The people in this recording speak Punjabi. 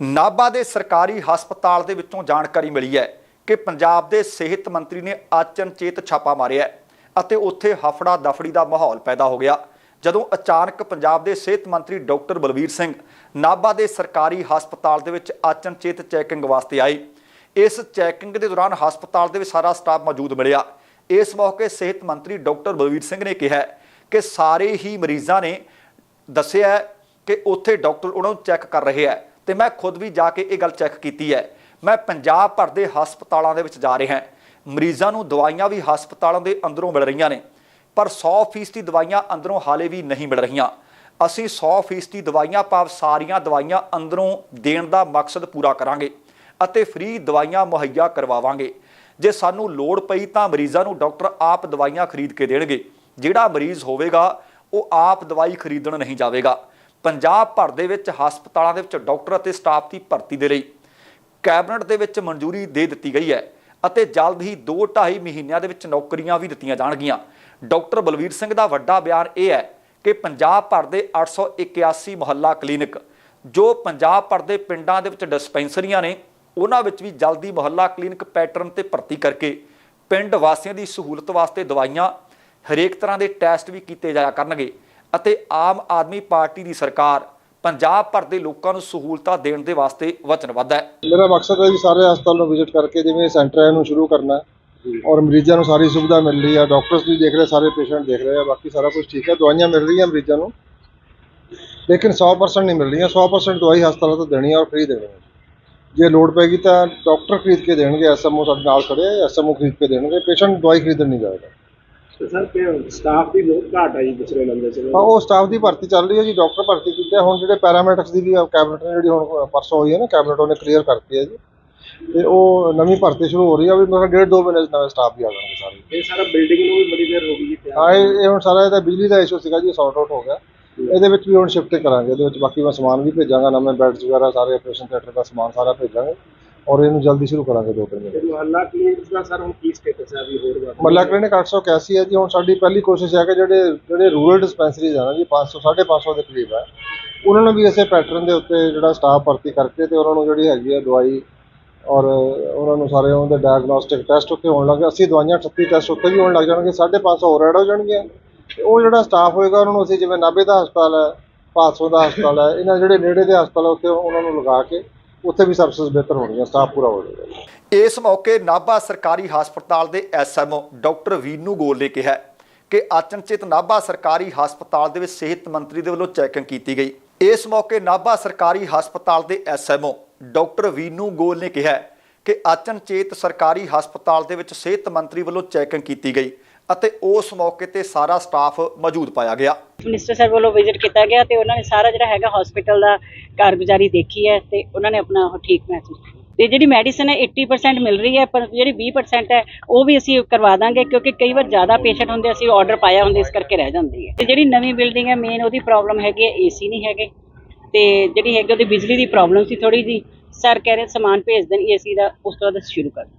ਨਾਭਾ ਦੇ ਸਰਕਾਰੀ ਹਸਪਤਾਲ ਦੇ ਵਿੱਚੋਂ ਜਾਣਕਾਰੀ ਮਿਲੀ ਹੈ ਕਿ ਪੰਜਾਬ ਦੇ ਸਿਹਤ ਮੰਤਰੀ ਨੇ ਅਚਨਚੇਤ ਛਾਪਾ ਮਾਰਿਆ ਅਤੇ ਉੱਥੇ ਹਫੜਾ ਦਫੜੀ ਦਾ ਮਾਹੌਲ ਪੈਦਾ ਹੋ ਗਿਆ। ਜਦੋਂ ਅਚਾਨਕ ਪੰਜਾਬ ਦੇ ਸਿਹਤ ਮੰਤਰੀ ਡਾਕਟਰ ਬਲਵੀਰ ਸਿੰਘ ਨਾਭਾ ਦੇ ਸਰਕਾਰੀ ਹਸਪਤਾਲ ਦੇ ਵਿੱਚ ਅਚਨਚੇਤ ਚੈਕਿੰਗ ਵਾਸਤੇ ਆਏ, ਇਸ ਚੈਕਿੰਗ ਦੇ ਦੌਰਾਨ ਹਸਪਤਾਲ ਦੇ ਵਿੱਚ ਸਾਰਾ ਸਟਾਫ ਮੌਜੂਦ ਮਿਲਿਆ। ਇਸ ਮੌਕੇ ਸਿਹਤ ਮੰਤਰੀ ਡਾਕਟਰ ਬਲਵੀਰ ਸਿੰਘ ਨੇ ਕਿਹਾ ਕਿ ਸਾਰੇ ਹੀ ਮਰੀਜ਼ਾਂ ਨੇ ਦੱਸਿਆ ਕਿ ਉੱਥੇ ਡਾਕਟਰ ਉਹਨਾਂ ਨੂੰ ਚੈੱਕ ਕਰ ਰਹੇ ਹੈ। ਤੇ ਮੈਂ ਖੁਦ ਵੀ ਜਾ ਕੇ ਇਹ ਗੱਲ ਚੈੱਕ ਕੀਤੀ ਹੈ। ਮੈਂ ਪੰਜਾਬ ਭਰ ਦੇ ਹਸਪਤਾਲਾਂ ਦੇ ਵਿੱਚ ਜਾ ਰਿਹਾ ਮਰੀਜ਼ਾਂ ਨੂੰ ਦਵਾਈਆਂ ਵੀ ਹਸਪਤਾਲਾਂ ਦੇ ਅੰਦਰੋਂ ਮਿਲ ਰਹੀਆਂ ਨੇ, ਪਰ 100% ਦੀ ਦਵਾਈਆਂ ਅੰਦਰੋਂ ਹਾਲੇ ਵੀ ਨਹੀਂ ਮਿਲ ਰਹੀਆਂ। ਅਸੀਂ 100% ਦੀ ਦਵਾਈਆਂ ਭਾਵ ਸਾਰੀਆਂ ਦਵਾਈਆਂ ਅੰਦਰੋਂ ਦੇਣ ਦਾ ਮਕਸਦ ਪੂਰਾ ਕਰਾਂਗੇ ਅਤੇ ਫ੍ਰੀ ਦਵਾਈਆਂ ਮੁਹੱਈਆ ਕਰਵਾਵਾਂਗੇ। ਜੇ ਸਾਨੂੰ ਲੋੜ ਪਈ ਤਾਂ ਮਰੀਜ਼ਾਂ ਨੂੰ ਡਾਕਟਰ ਆਪ ਦਵਾਈਆਂ ਖਰੀਦ ਕੇ ਦੇਣਗੇ। ਜਿਹੜਾ ਮਰੀਜ਼ ਹੋਵੇਗਾ, ਉਹ ਆਪ ਦਵਾਈ ਖਰੀਦਣ ਨਹੀਂ ਜਾਵੇਗਾ। ਪੰਜਾਬ ਭਰ ਦੇ ਵਿੱਚ ਹਸਪਤਾਲਾਂ ਦੇ ਵਿੱਚ ਡਾਕਟਰ ਅਤੇ ਸਟਾਫ ਦੀ ਭਰਤੀ ਦੇ ਲਈ ਕੈਬਨਿਟ ਦੇ ਵਿੱਚ ਮਨਜ਼ੂਰੀ ਦੇ ਦਿੱਤੀ ਗਈ ਹੈ ਅਤੇ ਜਲਦ ਹੀ 2-2.5 ਮਹੀਨਿਆਂ ਦੇ ਵਿੱਚ ਨੌਕਰੀਆਂ ਵੀ ਦਿੱਤੀਆਂ ਜਾਣਗੀਆਂ। ਡਾਕਟਰ ਬਲਵੀਰ ਸਿੰਘ ਦਾ ਵੱਡਾ ਬਿਆਨ ਇਹ ਹੈ ਕਿ ਪੰਜਾਬ ਭਰ ਦੇ 881 ਮੁਹੱਲਾ ਕਲੀਨਿਕ, ਜੋ ਪੰਜਾਬ ਭਰ ਦੇ ਪਿੰਡਾਂ ਦੇ ਵਿੱਚ ਡਿਸਪੈਂਸਰੀਆਂ ਨੇ, ਉਹਨਾਂ ਵਿੱਚ ਵੀ ਜਲਦੀ ਮੁਹੱਲਾ ਕਲੀਨਿਕ ਪੈਟਰਨ ਤੇ ਭਰਤੀ ਕਰਕੇ ਪਿੰਡ ਵਾਸੀਆਂ ਦੀ ਸਹੂਲਤ ਵਾਸਤੇ ਦਵਾਈਆਂ ਹਰੇਕ ਤਰ੍ਹਾਂ ਦੇ ਟੈਸਟ ਵੀ ਕੀਤੇ ਜਾਇਆ ਕਰਨਗੇ। ਅਤੇ ਆਮ ਆਦਮੀ ਪਾਰਟੀ ਦੀ ਸਰਕਾਰ ਪੰਜਾਬ ਭਰ ਦੇ ਲੋਕਾਂ ਨੂੰ ਸਹੂਲਤਾਂ ਦੇਣ ਦੇ ਵਾਸਤੇ ਵਚਨਬੱਧ ਹੈ। ਮੇਰਾ ਮਕਸਦ ਹੈ ਕਿ ਸਾਰੇ ਹਸਪਤਾਲ ਨੂੰ ਵਿਜ਼ਿਟ ਕਰਕੇ ਜਿਵੇਂ ਸੈਂਟਰ ਹੈ ਇਹਨੂੰ ਸ਼ੁਰੂ ਕਰਨਾ ਹੈ ਔਰ ਮਰੀਜ਼ਾਂ ਨੂੰ ਸਾਰੀ ਸੁਵਿਧਾ ਮਿਲ ਰਹੀ ਹੈ ਡਾਕਟਰਸ ਵੀ ਦੇਖ ਰਹੇ ਸਾਰੇ ਪੇਸ਼ੈਂਟ ਦੇਖ ਰਹੇ ਆ ਬਾਕੀ ਸਾਰਾ ਕੁਝ ਠੀਕ ਹੈ ਦਵਾਈਆਂ ਮਿਲ ਰਹੀਆਂ ਮਰੀਜ਼ਾਂ ਨੂੰ। ਲੇਕਿਨ 100% ਨਹੀਂ ਮਿਲ ਰਹੀਆਂ 100% ਦਵਾਈ ਹਸਪਤਾਲਾਂ ਤੋਂ ਦੇਣੀ ਹੈ ਔਰ ਫ੍ਰੀ ਦੇਣੀ ਹੈ ਜੇ ਲੋੜ ਪੈਗੀ ਤਾਂ ਡਾਕਟਰ ਖਰੀਦ ਕੇ ਦੇਣਗੇ ਐਸਐਮਓ ਸਾਡੇ ਨਾਲ ਖੜੇ ਐਸਐਮਓ ਖਰੀਦ ਕੇ ਦੇਣਗੇ ਪੇਸ਼ੈਂਟ ਦਵਾਈ ਖਰੀਦਣ ਨਹੀਂ ਜਾਏਗਾ। ਸਰ ਸਟਾਫ ਦੀ ਬਹੁਤ ਘਾਟ ਆ ਜੀ ਪਿਛਲੇ ਲੰਬੇ ਸਮੇਂ ਹਾਂ ਉਹ ਸਟਾਫ ਦੀ ਭਰਤੀ ਚੱਲ ਰਹੀ ਹੈ ਜੀ ਡਾਕਟਰ ਭਰਤੀ ਕੀਤੇ। ਹੁਣ ਜਿਹੜੇ ਪੈਰਾਮੈਡਿਕਸ ਦੀ ਵੀ ਕੈਬਨਿਟ ਨੇ ਜਿਹੜੀ ਹੁਣ ਪਰਸੋਂ ਹੋਈ ਹੈ ਨਾ ਕੈਬਨਿਟ ਉਹਨੇ ਕਲੀਅਰ ਕਰਤੀ ਹੈ ਜੀ। ਤੇ ਉਹ ਨਵੀਂ ਭਰਤੀ ਸ਼ੁਰੂ ਹੋ ਰਹੀ ਹੈ ਵੀ ਮਤਲਬ ਡੇਢ ਦੋ ਮਹੀਨੇ ਨਵੇਂ ਸਟਾਫ ਵੀ ਆ ਜਾਣਗੇ ਸਾਰੇ। ਇਹ ਸਾਰਾ ਬਿਲਡਿੰਗ ਨੂੰ ਵੀ ਬੜੀ ਦੇਰ ਹੋ ਗਈ ਜੀ ਹਾਂ ਇਹ ਹੁਣ ਸਾਰਾ ਇਹਦਾ ਬਿਜਲੀ ਦਾ ਇਸ਼ੂ ਸੀਗਾ ਜੀ ਸੌਰਟ ਆਊਟ ਹੋ ਗਿਆ। ਇਹਦੇ ਵਿੱਚ ਵੀ ਹੁਣ ਸ਼ਿਫਟ ਕਰਾਂਗੇ ਇਹਦੇ ਵਿੱਚ ਬਾਕੀ ਮੈਂ ਸਮਾਨ ਵੀ ਭੇਜਾਂਗਾ ਨਵੇਂ ਬੈਡਸ ਵਗੈਰਾ ਸਾਰੇ ਆਪਰੇਸ਼ਨ ਥੀਏਟਰ ਦਾ ਸਮਾਨ ਸਾਰਾ ਭੇਜਾਂਗੇ। ਔਰ ਇਹਨੂੰ ਜਲਦੀ ਸ਼ੁਰੂ ਕਰਾਂਗੇ ਦੋ ਤਿੰਨ ਦਿਨ। ਤੇ ਮੁਹੱਲਾ ਕਲੀਨਿਕਸ ਦਾ ਸਰ ਹੁਣ ਕੀ ਸਟੇਟਸ ਹੈ? ਵੀ ਹੋਰ ਬਾਤ ਮੱਲਾ ਕਲੀਨਿਕ 881 ਹੈ ਜੀ। ਹੁਣ ਸਾਡੀ ਪਹਿਲੀ ਕੋਸ਼ਿਸ਼ ਹੈ ਕਿ ਜਿਹੜੇ ਜਿਹੜੇ ਰੂਰਲ ਡਿਸਪੈਂਸਰੀਜ਼ ਆ ਨਾ ਜੀ 500 550 ਦੇ ਕਰੀਬ ਹੈ। ਉਹਨਾਂ ਨੂੰ ਵੀ ਇਸੇ ਪੈਟਰਨ ਦੇ ਉੱਤੇ ਜਿਹੜਾ ਸਟਾਫ ਭਰਤੀ ਕਰਕੇ ਤੇ ਉਹਨਾਂ ਨੂੰ ਜਿਹੜੀ ਹੈਗੀ ਹੈ ਦਵਾਈ ਔਰ ਉਹਨਾਂ ਨੂੰ ਸਾਰੇ ਉਹਨਾਂ ਦੇ ਡਾਇਗਨੋਸਟਿਕ ਟੈਸਟ ਉੱਤੇ ਹੋਣ ਲੱਗੇ 80 ਦਵਾਈਆਂ 38 ਟੈਸਟ ਉੱਤੇ ਵੀ ਹੋਣ ਲੱਗ ਜਾਣਗੇ। 550 ਹੋਰ ਐਡ ਹੋ ਜਾਣਗੀਆਂ। ਤੇ ਉਹ ਜਿਹੜਾ ਸਟਾਫ ਹੋਏਗਾ ਉਹਨਾਂ ਨੂੰ ਅਸੀਂ ਜਿਵੇਂ ਨਾਭੇ ਦਾ ਹਸਪਤਾਲ ਹੈ ਭਾਦਸੋਂ ਦਾ ਹਸਪਤਾਲ ਹੈ ਇਹਨਾਂ ਜਿਹੜੇ ਨੇੜੇ ਦੇ ਹਸਪਤਾਲ ਉੱਥੇ ਉਹਨਾਂ ਨੂੰ ਲਗਾ ਕੇ ਉੱਥੇ ਵੀ ਸਰਵਿਸਿਜ਼ ਬਿਹਤਰ ਹੋਣਗੀਆਂ ਸਟਾਫ ਪੂਰਾ ਹੋ ਜਾਏਗਾ। ਇਸ ਮੌਕੇ ਨਾਭਾ ਸਰਕਾਰੀ ਹਸਪਤਾਲ ਦੇ ਐਸਐਮਓ ਡਾਕਟਰ ਵੀਨੂ ਗੋਲ ਨੇ ਕਿਹਾ ਕਿ ਅਚਨਚੇਤ ਨਾਭਾ ਸਰਕਾਰੀ ਹਸਪਤਾਲ ਦੇ ਵਿੱਚ ਸਿਹਤ ਮੰਤਰੀ ਦੇ ਵੱਲੋਂ ਚੈਕਿੰਗ ਕੀਤੀ ਗਈ। ਇਸ ਮੌਕੇ ਨਾਭਾ ਸਰਕਾਰੀ ਹਸਪਤਾਲ ਦੇ ਐਸਐਮਓ ਡਾਕਟਰ ਵੀਨੂ ਗੋਲ ਨੇ ਕਿਹਾ ਕਿ ਅਚਨਚੇਤ ਸਰਕਾਰੀ ਹਸਪਤਾਲ ਦੇ ਵਿੱਚ ਸਿਹਤ ਮੰਤਰੀ ਵੱਲੋਂ ਚੈਕਿੰਗ ਕੀਤੀ ਗਈ। ਅਤੇ ਉਸ ਮੌਕੇ ਤੇ ਸਾਰਾ ਸਟਾਫ ਮੌਜੂਦ ਪਾਇਆ ਗਿਆ। ਮਿਨਿਸਟਰ ਸਾਹਿਬ ਵੱਲੋਂ ਵਿਜ਼ਿਟ ਕੀਤਾ ਗਿਆ ਤੇ ਉਹਨਾਂ ਨੇ ਸਾਰਾ ਜਿਹੜਾ ਹੈਗਾ ਹਸਪੀਟਲ ਦਾ ਕਾਰਗੁਜ਼ਾਰੀ ਦੇਖੀ ਹੈ ਤੇ ਉਹਨਾਂ ਨੇ ਆਪਣਾ ਉਹ ਠੀਕ ਮਹਿਸੂਸ ਕੀਤਾ। ਤੇ ਜਿਹੜੀ ਮੈਡੀਸਨ ਹੈ 80% ਮਿਲ ਰਹੀ ਹੈ, ਪਰ ਜਿਹੜੀ 20% ਹੈ, ਉਹ ਵੀ ਅਸੀਂ ਕਰਵਾ ਦਾਂਗੇ ਕਿਉਂਕਿ ਕਈ ਵਾਰ ਜ਼ਿਆਦਾ ਪੇਸ਼ੈਂਟ ਹੁੰਦੇ ਅਸੀਂ ਆਰਡਰ ਪਾਇਆ ਹੁੰਦੇ, ਇਸ ਕਰਕੇ ਰਹਿ ਜਾਂਦੀ ਹੈ। ਤੇ ਜਿਹੜੀ ਨਵੀਂ ਬਿਲਡਿੰਗ ਹੈ ਮੇਨ ਉਹਦੀ ਪ੍ਰੋਬਲਮ ਹੈਗੀ ਹੈ ਏਸੀ ਨਹੀਂ ਹੈਗੇ। ਤੇ ਜਿਹੜੀ ਹੈਗੀ ਉਹਦੀ ਬਿਜਲੀ ਦੀ ਪ੍ਰੋਬਲਮ ਸੀ ਥੋੜੀ ਜੀ ਸਰ ਕਹਿ ਰਹੇ ਸਮਾਨ ਭੇਜ ਦੇਣ ਏਸੀ ਦਾ, ਉਸ ਤੋਂ ਬਾਅਦ ਸ਼ੁਰੂ ਕਰ